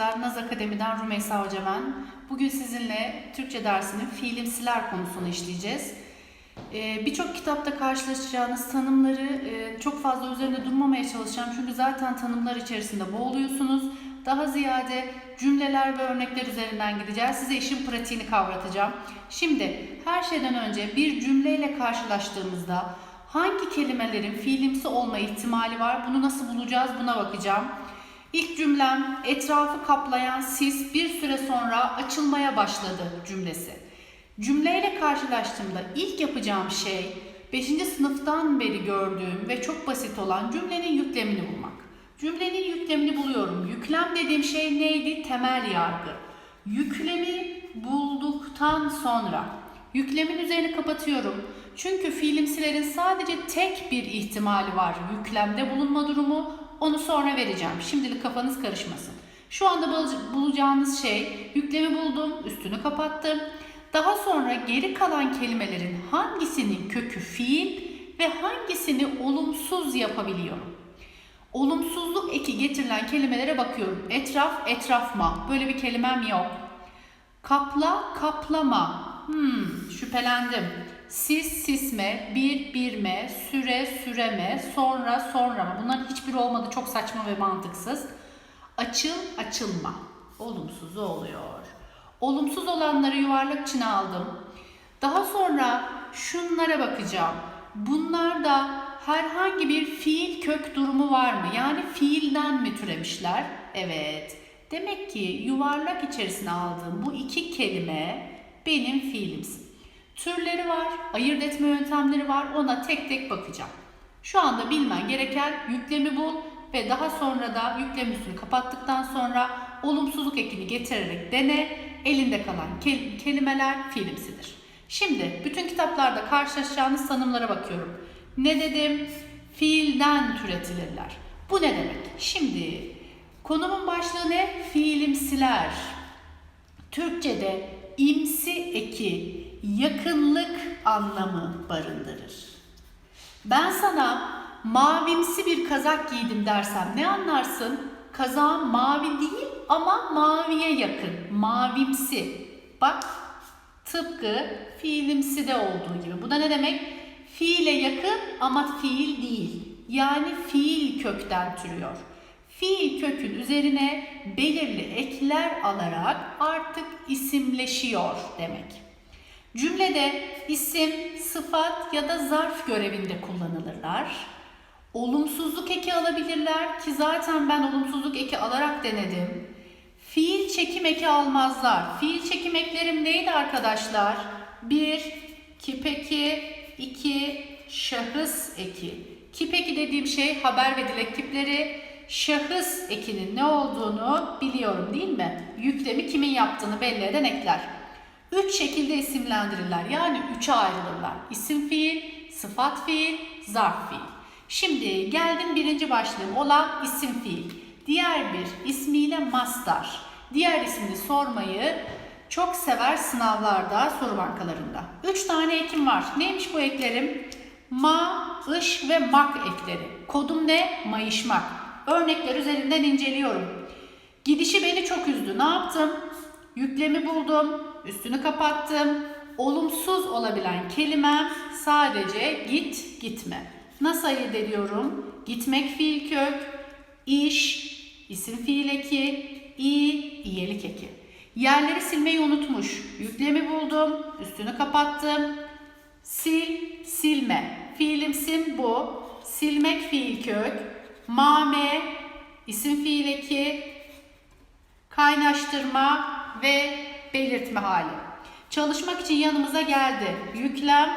arkadaşlar. Naz Akademi'den Rümeysa Hoca ben. Bugün sizinle Türkçe dersinin fiilimsiler konusunu işleyeceğiz. Ee, Birçok kitapta karşılaşacağınız tanımları e, çok fazla üzerinde durmamaya çalışacağım. Çünkü zaten tanımlar içerisinde boğuluyorsunuz. Daha ziyade cümleler ve örnekler üzerinden gideceğiz. Size işin pratiğini kavratacağım. Şimdi her şeyden önce bir cümleyle karşılaştığımızda hangi kelimelerin fiilimsi olma ihtimali var? Bunu nasıl bulacağız? Buna bakacağım. İlk cümlem etrafı kaplayan sis bir süre sonra açılmaya başladı cümlesi. Cümleyle karşılaştığımda ilk yapacağım şey 5. sınıftan beri gördüğüm ve çok basit olan cümlenin yüklemini bulmak. Cümlenin yüklemini buluyorum. Yüklem dediğim şey neydi? Temel yargı. Yüklemi bulduktan sonra yüklemin üzerini kapatıyorum. Çünkü fiilimsilerin sadece tek bir ihtimali var yüklemde bulunma durumu. Onu sonra vereceğim. Şimdilik kafanız karışmasın. Şu anda bul- bulacağınız şey yüklemi buldum, üstünü kapattım. Daha sonra geri kalan kelimelerin hangisinin kökü fiil ve hangisini olumsuz yapabiliyorum. Olumsuzluk eki getirilen kelimelere bakıyorum. Etraf, etrafma. Böyle bir kelimem yok. Kapla, kaplama. Hmm, şüphelendim. Sis, sisme, bir, birme, süre, süreme, sonra, sonra mı? Bunların hiçbiri olmadı. Çok saçma ve mantıksız. Açıl, açılma. Olumsuzu oluyor. Olumsuz olanları yuvarlak içine aldım. Daha sonra şunlara bakacağım. Bunlarda herhangi bir fiil kök durumu var mı? Yani fiilden mi türemişler? Evet. Demek ki yuvarlak içerisine aldığım bu iki kelime benim fiilimsi. Türleri var, ayırt etme yöntemleri var. Ona tek tek bakacağım. Şu anda bilmen gereken yüklemi bul ve daha sonra da yüklem üstünü kapattıktan sonra olumsuzluk ekini getirerek dene. Elinde kalan kel- kelimeler fiilimsidir. Şimdi bütün kitaplarda karşılaşacağınız tanımlara bakıyorum. Ne dedim? Fiilden türetilirler. Bu ne demek? Şimdi konumun başlığı ne? Fiilimsiler. Türkçe'de imsi eki yakınlık anlamı barındırır. Ben sana mavimsi bir kazak giydim dersem ne anlarsın? Kazağım mavi değil ama maviye yakın. Mavimsi. Bak tıpkı fiilimsi de olduğu gibi. Bu da ne demek? Fiile yakın ama fiil değil. Yani fiil kökten türüyor. Fiil kökün üzerine belirli ekler alarak artık isimleşiyor demek. Cümlede isim, sıfat ya da zarf görevinde kullanılırlar. Olumsuzluk eki alabilirler ki zaten ben olumsuzluk eki alarak denedim. Fiil çekim eki almazlar. Fiil çekim eklerim neydi arkadaşlar? 1, kip eki, 2, şahıs eki. Kip eki dediğim şey haber ve dilek tipleri. Şahıs ekinin ne olduğunu biliyorum değil mi? Yüklemi kimin yaptığını belli eden ekler. Üç şekilde isimlendirirler. Yani üçe ayrılırlar. İsim fiil, sıfat fiil, zarf fiil. Şimdi geldim birinci başlığım olan isim fiil. Diğer bir ismiyle mastar. Diğer ismini sormayı çok sever sınavlarda, soru bankalarında. Üç tane ekim var. Neymiş bu eklerim? Ma, ış ve mak ekleri. Kodum ne? Mayışmak. Örnekler üzerinden inceliyorum. Gidişi beni çok üzdü. Ne yaptım? Yüklemi buldum, üstünü kapattım. Olumsuz olabilen kelimem sadece git, gitme. Nasıl ayırt ediyorum? Gitmek fiil kök, iş, isim fiil eki, i, iyelik eki. Yerleri silmeyi unutmuş. Yüklemi buldum, üstünü kapattım. Sil, silme. Fiilimsim bu. Silmek fiil kök. Mame, isim fiil eki, kaynaştırma ve belirtme hali. Çalışmak için yanımıza geldi. Yüklem,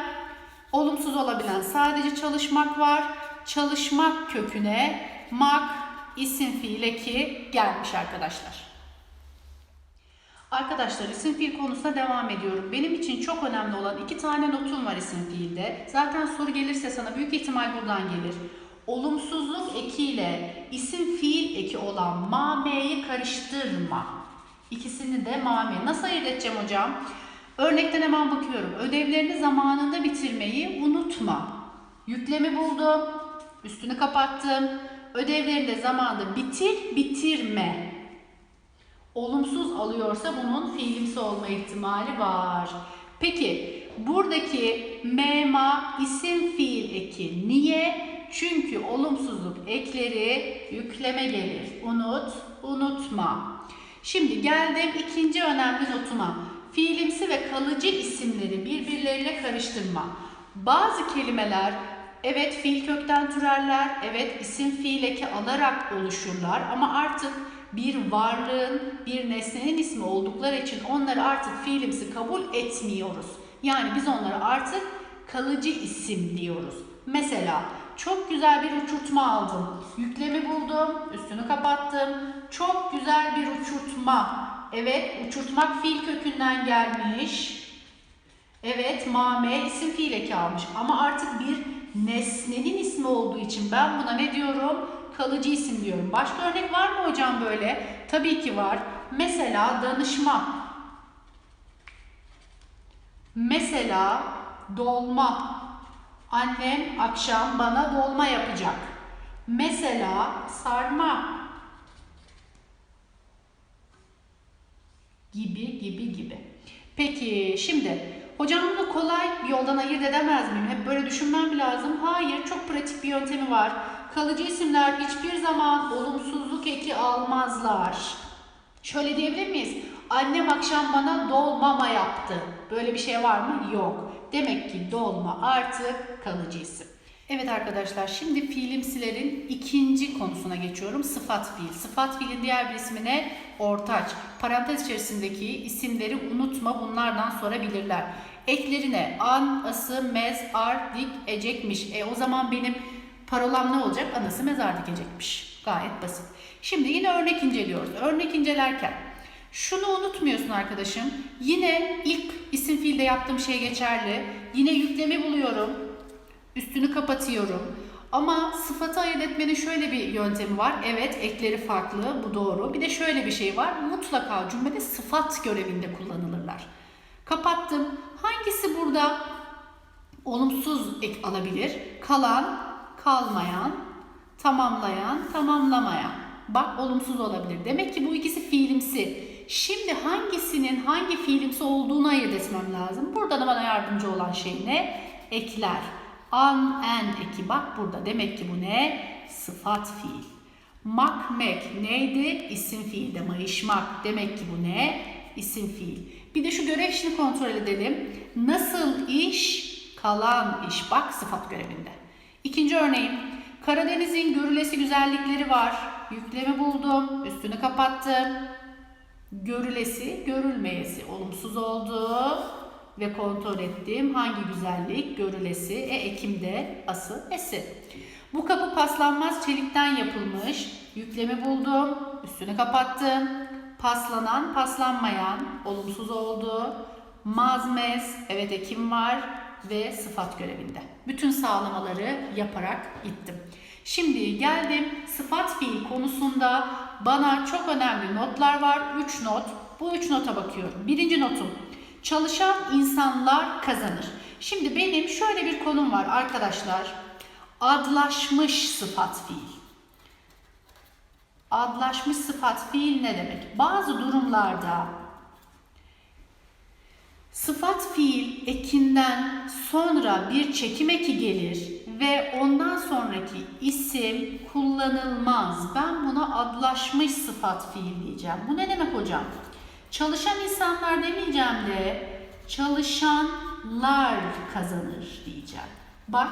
olumsuz olabilen sadece çalışmak var. Çalışmak köküne mak, isim fiil eki gelmiş arkadaşlar. Arkadaşlar isim fiil konusuna devam ediyorum. Benim için çok önemli olan iki tane notum var isim fiilde. Zaten soru gelirse sana büyük ihtimal buradan gelir. Olumsuzluk ekiyle isim fiil eki olan mame'yi karıştırma. İkisini de mame. Nasıl ayırt edeceğim hocam? Örnekten hemen bakıyorum. Ödevlerini zamanında bitirmeyi unutma. Yüklemi buldum. Üstünü kapattım. Ödevlerini de zamanında bitir, bitirme. olumsuz alıyorsa bunun fiilimsi olma ihtimali var. Peki buradaki mema isim fiil eki niye? Çünkü olumsuzluk ekleri yükleme gelir. Unut, unutma. Şimdi geldim ikinci önemli notuma. Fiilimsi ve kalıcı isimleri birbirleriyle karıştırma. Bazı kelimeler evet fiil kökten türerler, evet isim fiil eki alarak oluşurlar ama artık bir varlığın, bir nesnenin ismi oldukları için onları artık fiilimsi kabul etmiyoruz. Yani biz onlara artık kalıcı isim diyoruz. Mesela çok güzel bir uçurtma aldım. Yüklemi buldum, üstünü kapattım. Çok güzel bir uçurtma. Evet, uçurtmak fiil kökünden gelmiş. Evet, mame isim fiil eki almış. Ama artık bir nesnenin ismi olduğu için ben buna ne diyorum? Kalıcı isim diyorum. Başka örnek var mı hocam böyle? Tabii ki var. Mesela danışma. Mesela dolma. Annem akşam bana dolma yapacak. Mesela sarma. Gibi gibi gibi. Peki şimdi hocam bunu kolay bir yoldan ayırt edemez miyim? Hep böyle düşünmem mi lazım? Hayır çok pratik bir yöntemi var. Kalıcı isimler hiçbir zaman olumsuzluk eki almazlar. Şöyle diyebilir miyiz? Annem akşam bana dolmama yaptı. Böyle bir şey var mı? Yok. Demek ki dolma artık kalıcı isim. Evet arkadaşlar şimdi fiilimsilerin ikinci konusuna geçiyorum. Sıfat fiil. Sıfat fiilin diğer bir ismi ne? Ortaç. Parantez içerisindeki isimleri unutma bunlardan sorabilirler. Eklerine an, ası, mez, ar, dik, ecekmiş. E o zaman benim parolam ne olacak? Anası mezar dikecekmiş. Gayet basit. Şimdi yine örnek inceliyoruz. Örnek incelerken şunu unutmuyorsun arkadaşım. Yine ilk isim fiilde yaptığım şey geçerli. Yine yüklemi buluyorum. Üstünü kapatıyorum. Ama sıfatı ayırt etmenin şöyle bir yöntemi var. Evet ekleri farklı bu doğru. Bir de şöyle bir şey var. Mutlaka cümlede sıfat görevinde kullanılırlar. Kapattım. Hangisi burada olumsuz ek alabilir? Kalan, kalmayan, tamamlayan, tamamlamayan. Bak olumsuz olabilir. Demek ki bu ikisi fiilimsi. Şimdi hangisinin hangi fiilimsi olduğunu ayırt etmem lazım. Burada da bana yardımcı olan şey ne? Ekler. An, en eki bak burada. Demek ki bu ne? Sıfat fiil. Mak, mek neydi? İsim fiilde mayışmak. Demek ki bu ne? İsim fiil. Bir de şu görev işini kontrol edelim. Nasıl iş? Kalan iş. Bak sıfat görevinde. İkinci örneğim. Karadeniz'in görülesi güzellikleri var. Yüklemi buldum. Üstünü kapattım. Görülesi, görülmeyesi olumsuz oldu ve kontrol ettim. Hangi güzellik? Görülesi. E ekimde ası esi. Bu kapı paslanmaz çelikten yapılmış. Yüklemi buldum. Üstünü kapattım. Paslanan, paslanmayan olumsuz oldu. Mazmez, evet ekim var ve sıfat görevinde. Bütün sağlamaları yaparak gittim. Şimdi geldim sıfat fiil konusunda bana çok önemli notlar var. 3 not. Bu 3 nota bakıyorum. Birinci notum. Çalışan insanlar kazanır. Şimdi benim şöyle bir konum var arkadaşlar. Adlaşmış sıfat fiil. Adlaşmış sıfat fiil ne demek? Bazı durumlarda sıfat fiil ekinden sonra bir çekim eki gelir ve ondan sonraki isim kullanılmaz. Ben buna adlaşmış sıfat fiil diyeceğim. Bu ne demek hocam? Çalışan insanlar demeyeceğim de çalışanlar kazanır diyeceğim. Bak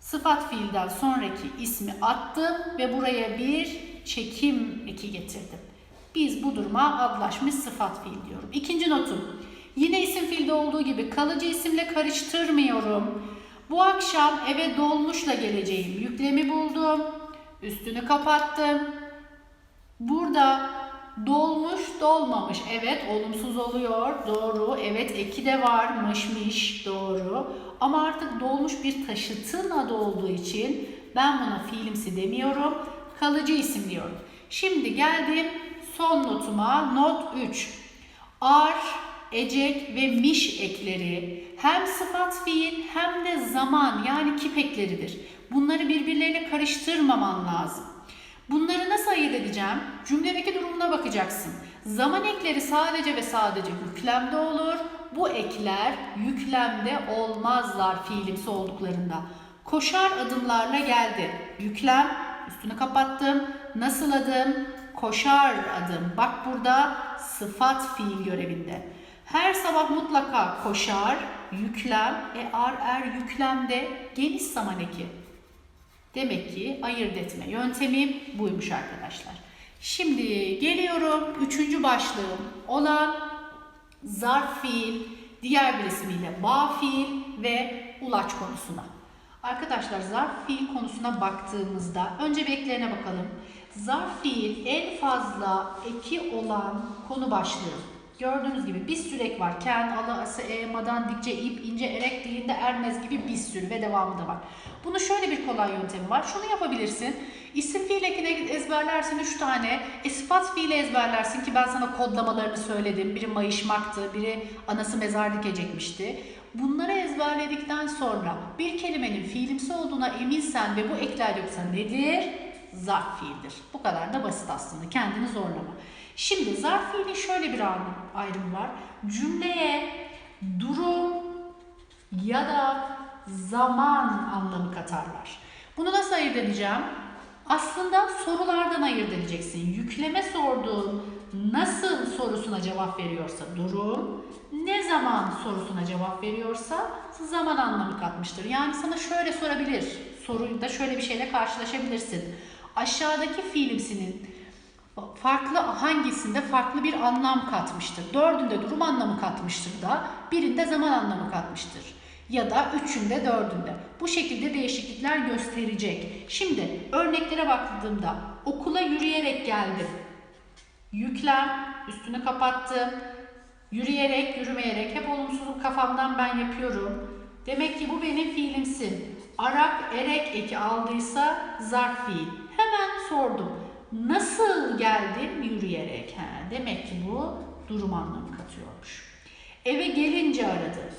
sıfat fiilden sonraki ismi attım ve buraya bir çekim eki getirdim. Biz bu duruma adlaşmış sıfat fiil diyorum. İkinci notum. Yine isim fiilde olduğu gibi kalıcı isimle karıştırmıyorum. Bu akşam eve dolmuşla geleceğim. Yüklemi buldum. Üstünü kapattım. Burada dolmuş dolmamış. Evet olumsuz oluyor. Doğru. Evet eki de varmışmış. Doğru. Ama artık dolmuş bir taşıtın adı olduğu için ben buna fiilimsi demiyorum. Kalıcı isim diyorum. Şimdi geldim son notuma. Not 3. Ar, ecek ve miş ekleri hem sıfat fiil hem de zaman yani kip ekleridir. Bunları birbirleriyle karıştırmaman lazım. Bunları nasıl ayırt edeceğim? Cümledeki durumuna bakacaksın. Zaman ekleri sadece ve sadece yüklemde olur. Bu ekler yüklemde olmazlar fiilimsi olduklarında. Koşar adımlarla geldi. Yüklem, üstünü kapattım. Nasıl adım? Koşar adım. Bak burada sıfat fiil görevinde. Her sabah mutlaka koşar, yüklem, e ar er yüklemde geniş zaman eki. Demek ki ayırt etme yöntemim buymuş arkadaşlar. Şimdi geliyorum üçüncü başlığım olan zarf fiil, diğer bir ismiyle bağ fiil ve ulaç konusuna. Arkadaşlar zarf fiil konusuna baktığımızda önce bir eklerine bakalım. Zarf fiil en fazla eki olan konu başlığı. Gördüğünüz gibi bir sürü ek var. Ken, alı, ası, e, madan, dikçe, ip, ince, erek, dilinde, ermez gibi bir sürü ve devamı da var. Bunu şöyle bir kolay yöntemi var. Şunu yapabilirsin. İsim fiil ekine ezberlersin 3 tane. E, sıfat fiili ezberlersin ki ben sana kodlamalarını söyledim. Biri mayışmaktı, biri anası mezar dikecekmişti. Bunları ezberledikten sonra bir kelimenin fiilimsi olduğuna eminsen ve bu ekler yoksa nedir? Zarf fiildir. Bu kadar da basit aslında. Kendini zorlama. Şimdi zarf fiilin şöyle bir ayrım var. Cümleye durum ya da zaman anlamı katarlar. Bunu nasıl ayırt edeceğim? Aslında sorulardan ayırt edeceksin. Yükleme sorduğun nasıl sorusuna cevap veriyorsa durum, ne zaman sorusuna cevap veriyorsa zaman anlamı katmıştır. Yani sana şöyle sorabilir. Soruyu da şöyle bir şeyle karşılaşabilirsin. Aşağıdaki fiilimsinin farklı hangisinde farklı bir anlam katmıştır. Dördünde durum anlamı katmıştır da birinde zaman anlamı katmıştır. Ya da üçünde dördünde. Bu şekilde değişiklikler gösterecek. Şimdi örneklere baktığımda okula yürüyerek geldim. Yüklem üstünü kapattım. Yürüyerek, yürümeyerek hep olumsuzluk kafamdan ben yapıyorum. Demek ki bu benim fiilimsin. Arak, erek eki aldıysa zarf fiil. Hemen sordum. Nasıl geldim? Yürüyerek. Ha, demek ki bu durum anlamı katıyormuş. Eve gelince aradı.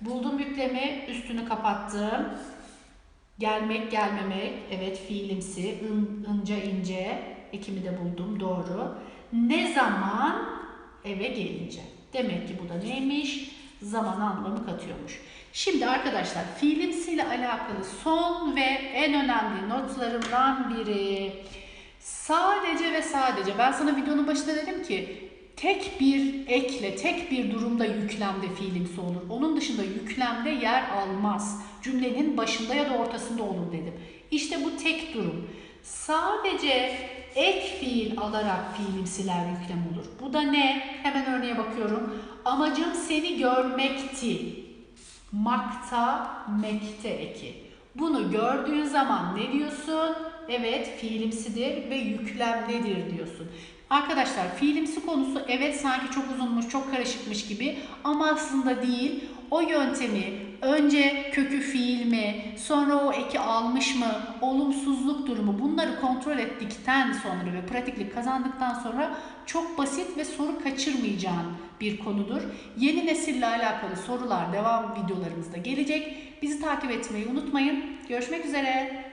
Buldum yüklemi, üstünü kapattım. Gelmek, gelmemek. Evet fiilimsi. In, ince, ince. Ekimi de buldum. Doğru. Ne zaman? Eve gelince. Demek ki bu da neymiş? Zaman anlamı katıyormuş. Şimdi arkadaşlar fiilimsiyle alakalı son ve en önemli notlarımdan biri sadece ve sadece ben sana videonun başında dedim ki tek bir ekle, tek bir durumda yüklemde fiilimsi olur. Onun dışında yüklemde yer almaz. Cümlenin başında ya da ortasında olur dedim. İşte bu tek durum. Sadece ek fiil alarak fiilimsiler yüklem olur. Bu da ne? Hemen örneğe bakıyorum. Amacım seni görmekti. Makta, mekte eki. Bunu gördüğün zaman ne diyorsun? Evet fiilimsidir ve yüklemdedir diyorsun. Arkadaşlar fiilimsi konusu evet sanki çok uzunmuş, çok karışıkmış gibi ama aslında değil. O yöntemi önce kökü fiil mi, sonra o eki almış mı, olumsuzluk durumu bunları kontrol ettikten sonra ve pratiklik kazandıktan sonra çok basit ve soru kaçırmayacağın bir konudur. Yeni nesille alakalı sorular devam videolarımızda gelecek. Bizi takip etmeyi unutmayın. Görüşmek üzere.